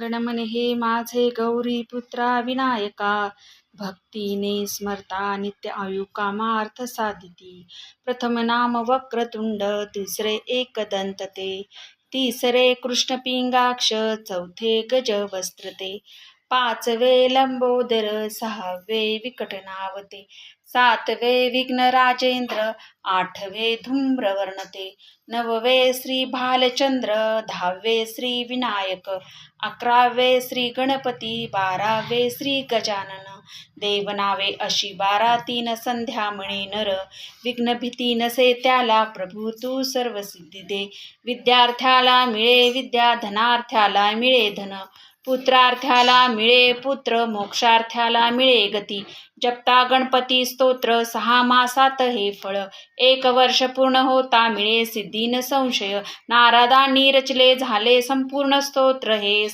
गणमने हे माझे गौरी पुत्रा विनायका भक्तीने स्मरता नित्य आयु कामार्थ साधिती. प्रथम नाम वक्रतुंड दुसरे एकदंत ते तिसरे कृष्ण पिंगाक्ष चौथे गज वस्त्रते पाचवे लंबोदर सहावे विकटनावते सातवे विघ्न राजेंद्र आठवे धूम्रवर्णते नववे श्री भालचंद्र दहावे श्री विनायक अकरावे श्री गणपती बारावे श्री गजानन देवनावे अशी बारा तीन संध्या म्हणे नर विघ्न भीती नसे त्याला प्रभू तू सर्व सिद्धी दे विद्यार्थ्याला मिळे विद्या धनार्थ्याला मिळे धन पुत्रार्थ्याला मिळे पुत्र मोक्षार्थ्याला मिळे गती. जपता गणपती स्तोत्र सहा मासात हे फळ. एक वर्ष पूर्ण होता मिळे सिद्धीन संशय. नारदांनी रचले झाले संपूर्ण स्तोत्र हे